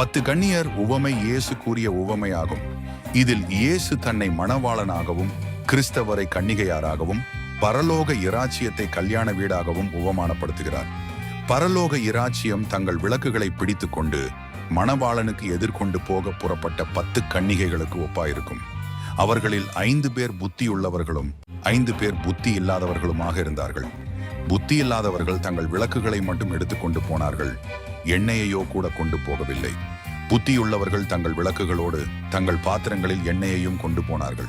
பத்து கண்ணியர் உவமை இயேசு கூறிய உவமையாகும். இதில் இயேசு தன்னை மணவாளனாகவும் கிறிஸ்தவரை கன்னிகையாராகவும் பரலோக இராச்சியத்தை கல்யாண வீடாகவும் உவமானப்படுத்துகிறார். பரலோக இராச்சியம் தங்கள் விளக்குகளை பிடித்துக்கொண்டு மணவாளனுக்கு எதிர்கொண்டு போக புறப்பட்ட பத்து கன்னிகைகளுக்கு ஒப்பாயிருக்கும். அவர்களில் ஐந்து பேர் புத்தியுள்ளவர்களும் ஐந்து பேர் புத்தி இல்லாதவர்களுமாக இருந்தார்கள். புத்தி இல்லாதவர்கள் தங்கள் விளக்குகளை மட்டும் எடுத்துக்கொண்டு போனார்கள். எண்ணெயையோ கூட கொண்டு போகவில்லை. புத்தியுள்ளவர்கள் தங்கள் விளக்குகளோடு தங்கள் பாத்திரங்களில் எண்ணெயையும் கொண்டு போனார்கள்.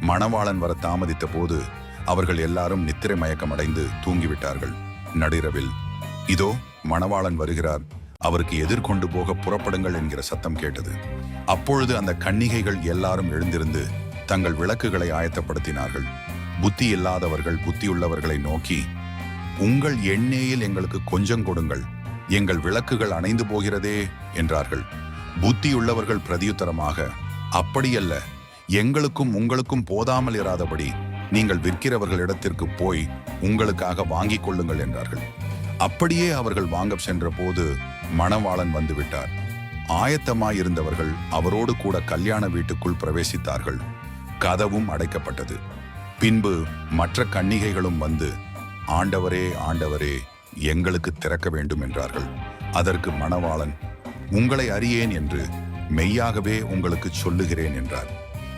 மணவாளன் வர தாமதித்த போது அவர்கள் எல்லாரும் நித்திரை மயக்கமடைந்து தூங்கிவிட்டார்கள். நடிரவில் இதோ மணவாளன் வருகிறார். அவருக்கு எதிர்கொண்டு போக புறப்படுங்கள் என்கிற சத்தம் கேட்டது. அப்பொழுது அந்த கன்னிகைகள் எல்லாரும் எழுந்திருந்து தங்கள் விளக்குகளை ஆயத்தப்படுத்தினார்கள். புத்தி இல்லாதவர்கள் புத்தியுள்ளவர்களை நோக்கி உங்கள் எண்ணெயில் எங்களுக்கு கொஞ்சம் கொடுங்கள். எங்கள் விளக்குகள் அணைந்து போகிறதே என்றார்கள். புத்தியுள்ளவர்கள் பிரதியுத்தரமாக அப்படியல்ல எங்களுக்கும் உங்களுக்கும் போதாமல் இராதபடி நீங்கள் விற்கிறவர்களிடத்திற்கு போய் உங்களுக்காக வாங்கிக் கொள்ளுங்கள் என்றார்கள். அப்படியே அவர்கள் வாங்கச் சென்றபோது மணவாளன் வந்துவிட்டார். ஆயத்தமாயிருந்தவர்கள் அவரோடு கூட கல்யாண வீட்டுக்குள் பிரவேசித்தார்கள். கதவும் அடைக்கப்பட்டது. பின்பு மற்ற கன்னிகைகளும் வந்து ஆண்டவரே ஆண்டவரே எங்களுக்கு திறக்க வேண்டும் என்றார்கள். அதற்கு மணவாளன் உங்களை அறியேன் என்று மெய்யாகவே உங்களுக்கு சொல்லுகிறேன் என்றார்.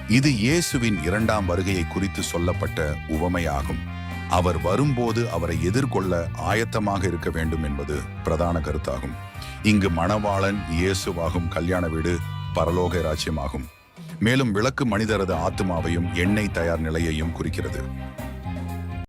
இது இயேசுவின் இரண்டாம் வருகையை குறித்து சொல்லப்பட்ட உவமையாகும். அவர் வரும்போது அவரை எதிர்கொள்ள ஆயத்தமாக இருக்க வேண்டும் என்பது பிரதான கருத்தாகும். இங்கு மணவாளன் இயேசுவாகும் கல்யாண வீடு பரலோக ராஜ்யமாகும். மேலும் விளக்கு மனிதரது ஆத்மாவையும் எண்ணெய் தயார் நிலையையும் குறிக்கிறது.